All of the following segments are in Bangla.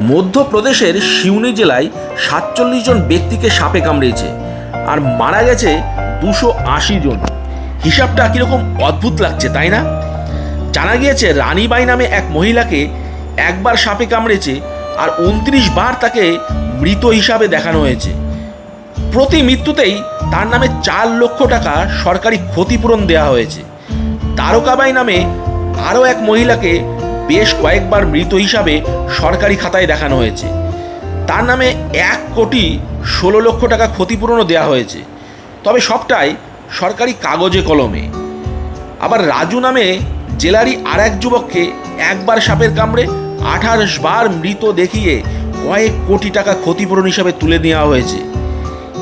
মধ্যপ্রদেশের সিউনি জেলায় সাতচল্লিশ জন ব্যক্তিকে সাপে কামড়েছে আর মারা গেছে দুশো আশি জন। হিসাবটা কীরকম অদ্ভুত লাগছে, তাই না? জানা গিয়েছে রানীবাই নামে এক মহিলাকে একবার সাপে কামড়েছে আর উনত্রিশ বার তাকে মৃত হিসাবে দেখানো হয়েছে। প্রতি মৃত্যুতেই তার নামে চার লক্ষ টাকা সরকারি ক্ষতিপূরণ দেওয়া হয়েছে। তারকাবাই নামে আরও এক মহিলাকে বেশ কয়েকবার মৃত হিসাবে সরকারি খাতায় দেখানো হয়েছে। তার নামে এক কোটি ষোলো লক্ষ টাকা ক্ষতিপূরণও দেওয়া হয়েছে। তবে সবটাই সরকারি কাগজে কলমে। আবার রাজু নামে জেলারই আর এক যুবককে একবার সাপের কামড়ে আঠাশ বার মৃত দেখিয়ে কয়েক কোটি টাকা ক্ষতিপূরণ হিসাবে তুলে নেওয়া হয়েছে।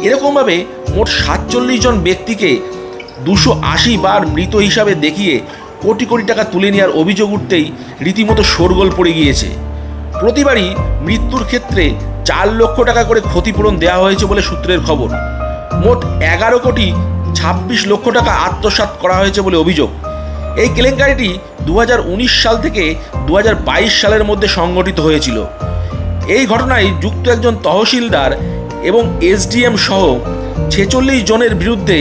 এরকমভাবে মোট সাতচল্লিশ জন ব্যক্তিকে দুশো আশি বার মৃত হিসাবে দেখিয়ে কোটি কোটি টাকা তুলে নেওয়ার অভিযোগ উঠতেই রীতিমতো শোরগোল পড়ে গিয়েছে। প্রতিবারই মৃত্যুর ক্ষেত্রে চার লক্ষ টাকা করে ক্ষতিপূরণ দেওয়া হয়েছে বলে সূত্রের খবর। মোট এগারো কোটি ছাব্বিশ লক্ষ টাকা আত্মসাৎ করা হয়েছে বলে অভিযোগ। এই কেলেঙ্কারিটি দু হাজার উনিশ সাল থেকে দু হাজার বাইশ সালের মধ্যে সংগঠিত হয়েছিল। এই ঘটনায় যুক্ত একজন তহসিলদার এবং এসডিএম সহ ছেচল্লিশ জনের বিরুদ্ধে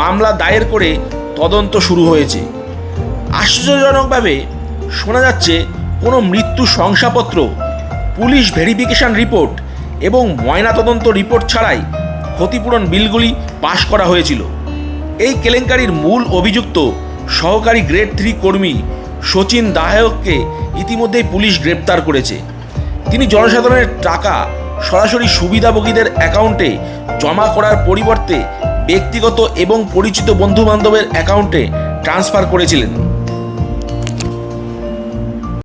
মামলা দায়ের করে তদন্ত শুরু হয়েছে। আশ্চর্যজনকভাবে শোনা যাচ্ছে কোনো মৃত্যু শংসাপত্র, পুলিশ ভেরিফিকেশন রিপোর্ট এবং ময়নাতদন্ত রিপোর্ট ছাড়াই ক্ষতিপূরণ বিলগুলি পাশ করা হয়েছিল। এই কেলেঙ্কারির মূল অভিযুক্ত সহকারী গ্রেড থ্রি কর্মী সচিন দাহায়ককে ইতিমধ্যেই পুলিশ গ্রেপ্তার করেছে। তিনি জনসাধারণের টাকা সরাসরি সুবিধাভোগীদের অ্যাকাউন্টে জমা করার পরিবর্তে ব্যক্তিগত এবং পরিচিত বন্ধু বান্ধবের অ্যাকাউন্টে ট্রান্সফার করেছিলেন।